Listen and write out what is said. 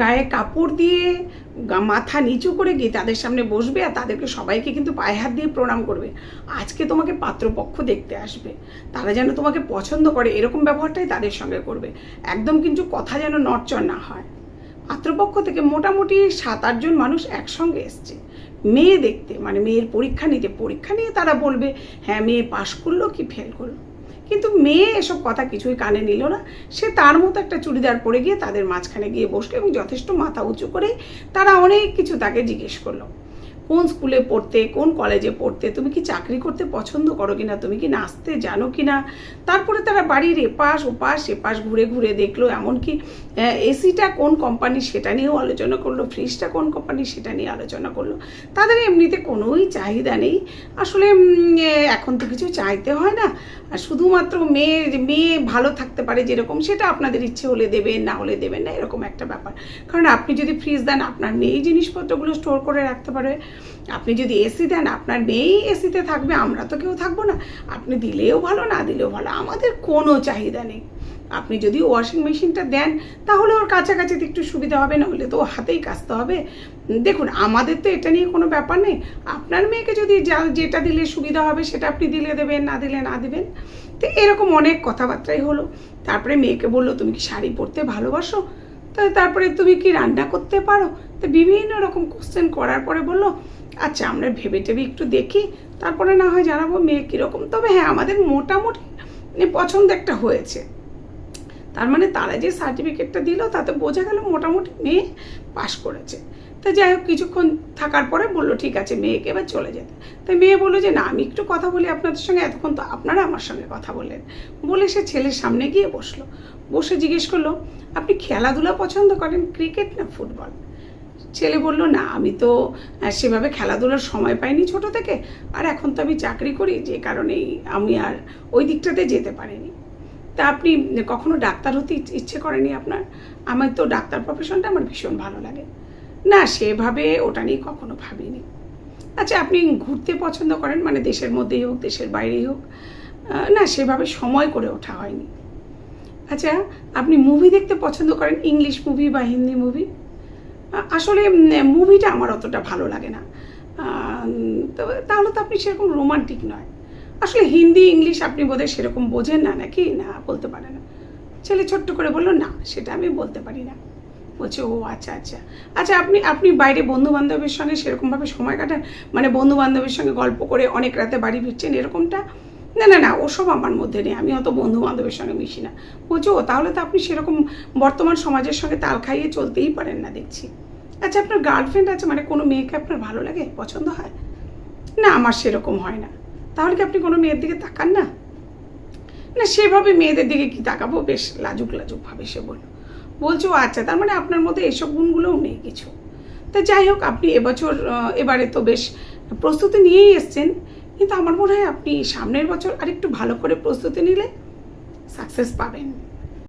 গায়ে কাপড় দিয়ে মাথা নিচু করে গিয়ে তাদের সামনে বসবে আর তাদেরকে সবাইকে কিন্তু পায়ে হাত দিয়ে প্রণাম করবে। আজকে তোমাকে পাত্রপক্ষ দেখতে আসবে। তারা যেন তোমাকে পছন্দ করে, এরকম ব্যবহারটাই তাদের সঙ্গে করবে। একদম কিন্তু কথা যেন নড়চড় না হয়। পাত্রপক্ষ থেকে মোটামুটি সাত আটজন মানুষ একসঙ্গে এসছে। মেয়ে দেখতে মানে মেয়ের পরীক্ষা নিতে, পরীক্ষা নিয়ে তারা বলবে হ্যাঁ মেয়ে পাশ করল কি ফেল করল? কিন্তু মেয়ে এসব কথা কিছুই কানে নিল না। সে তার মতো একটা চুড়িদার পরে গিয়ে তাদের মাঝখানে গিয়ে বসল এবং যথেষ্ট মাথা উঁচু করে তারা অনেক কিছু তাকে জিজ্ঞেস করল। কোন স্কুলে পড়তে, কোন কলেজে পড়তে, তুমি কি চাকরি করতে পছন্দ করো কিনা, তুমি কি নাচতে জানো কিনা? তারপরে তারা বাড়ির এপাশ, ওপাশ এপাশ ঘুরে ঘুরে দেখল, এমনকি এসিটা কোন কোম্পানির সেটা নিয়েও আলোচনা করল ফ্রিজটা কোন কোম্পানির সেটা নিয়ে আলোচনা করল। তাদের এমনিতে কোনোই চাহিদা নেই। আসলে এখন তো কিছু চাইতে হয় না। আর শুধুমাত্র মেয়ে মেয়ে ভালো থাকতে পারে যেরকম, সেটা আপনাদের ইচ্ছে হলে দেবেন, না হলে দেবেন না, এরকম একটা ব্যাপার। কারণ আপনি যদি ফ্রিজ দেন, আপনার মেয়েই জিনিসপত্রগুলো স্টোর করে রাখতে পারবে। আপনি যদি এসি দেন, আপনার মেয়েই এসিতে থাকবে, আমরা তো কেউ থাকব না। আপনি দিলেও ভালো, না দিলেও ভালো, আমাদের কোনো চাহিদা নেই। আপনি যদি ওয়াশিং মেশিনটা দেন, তাহলে ওর কাছাকাছি একটু সুবিধা হবে না হলে তো হাতেই কাচতে হবে। দেখুন, আমাদের তো এটা নিয়ে কোনো ব্যাপার নেই। আপনার মেয়েকে যদি যা, যেটা দিলে সুবিধা হবে, সেটা আপনি দিলে দেবেন, না দিলে না দেবেন। তো এরকম অনেক কথাবার্তাই হলো। তারপরে মেয়েকে বলল, তুমি কি শাড়ি পরতে ভালোবাসো? তা, তারপরে, তুমি কি রান্না করতে পারো? তো বিভিন্ন রকম কোশ্চেন করার পরে বলল আচ্ছা আমরা ভেবে টেবে একটু দেখি। তারপরে না হয় জানাব মেয়ে কীরকম। তবে হ্যাঁ আমাদের মোটামুটি পছন্দ একটা হয়েছে। তার মানে তারা যে সার্টিফিকেটটা দিল, তাতে বোঝা গেল মোটামুটি মেয়ে পাশ করেছে। তা যাই হোক, কিছুক্ষণ থাকার পরে বলল, ঠিক আছে, মেয়েকে এবার চলে যেতে। তাই মেয়ে বলল যে, না, আমি একটু কথা বলি আপনাদের সঙ্গে, এতক্ষণ তো আপনারা আমার সঙ্গে কথা বললেন। বলে সে ছেলের সামনে গিয়ে বসল। বসে জিজ্ঞেস করল, আপনি খেলাধুলা পছন্দ করেন, ক্রিকেট না ফুটবল? ছেলে বলল, না, আমি তো সেভাবে খেলাধুলার সময় পাইনি ছোট থেকে। আর এখন তো আমি চাকরি করি, যে কারণেই আমি আর ওই দিকটাতে যেতে পারিনি। তা আপনি কখনো ডাক্তার হতে ইচ্ছে করেনি আপনার? আমার তো ডাক্তার প্রফেশনটা আমার ভীষণ ভালো লাগে। না, সেভাবে ওটা নিয়ে কখনো ভাবিনি। আচ্ছা আপনি ঘুরতে পছন্দ করেন মানে দেশের মধ্যেই হোক, দেশের বাইরেই হোক না, সেভাবে সময় করে ওঠা হয়নি। আচ্ছা আপনি মুভি দেখতে পছন্দ করেন? ইংলিশ মুভি বা হিন্দি মুভি আসলে মুভিটা আমার অতটা ভালো লাগে না। তবে তাহলে তো আপনি সেরকম রোমান্টিক নয়। আসলে হিন্দি, ইংলিশ আপনি বোধহয় সেরকম বোঝেন না নাকি? না, বলতে পারে না। ছেলে ছোট্ট করে বলল, না, সেটা আমি বলতে পারি না। বলছে, ও আচ্ছা আচ্ছা। আচ্ছা আপনি আপনি বাইরে বন্ধু বান্ধবের সঙ্গে সেরকমভাবে সময় কাটান? মানে বন্ধু বান্ধবের সঙ্গে গল্প করে অনেক রাতে বাড়ি ফিরছেন এরকমটা? না না না, ওসব আমার মধ্যে নেই। আমি অত বন্ধু বান্ধবের সঙ্গে মিশি না। বলছে, ও, তাহলে তো আপনি সেরকম বর্তমান সমাজের সঙ্গে তাল খাইয়ে চলতেই পারেন না, দেখছি। আচ্ছা আপনার গার্লফ্রেন্ড আছে মানে কোনো মেয়েকে আপনার ভালো লাগে, পছন্দ হয়? না, আমার সেরকম হয় না। তাহলে কি আপনি কোনো মেয়ের দিকে তাকান না? না, সেভাবে মেয়েদের দিকে কি তাকাবো? বেশ লাজুক, লাজুকভাবে সে বলল। বলছো আচ্ছা তার মানে আপনার মধ্যে এসব গুণগুলোও নেই কিছু? তা যাই হোক, আপনি এবছর এবারে তো বেশ প্রস্তুতি নিয়েই এসছেন। কিন্তু আমার মনে হয় আপনি সামনের বছর আরেকটু ভালো করে প্রস্তুতি নিলে সাকসেস পাবেন।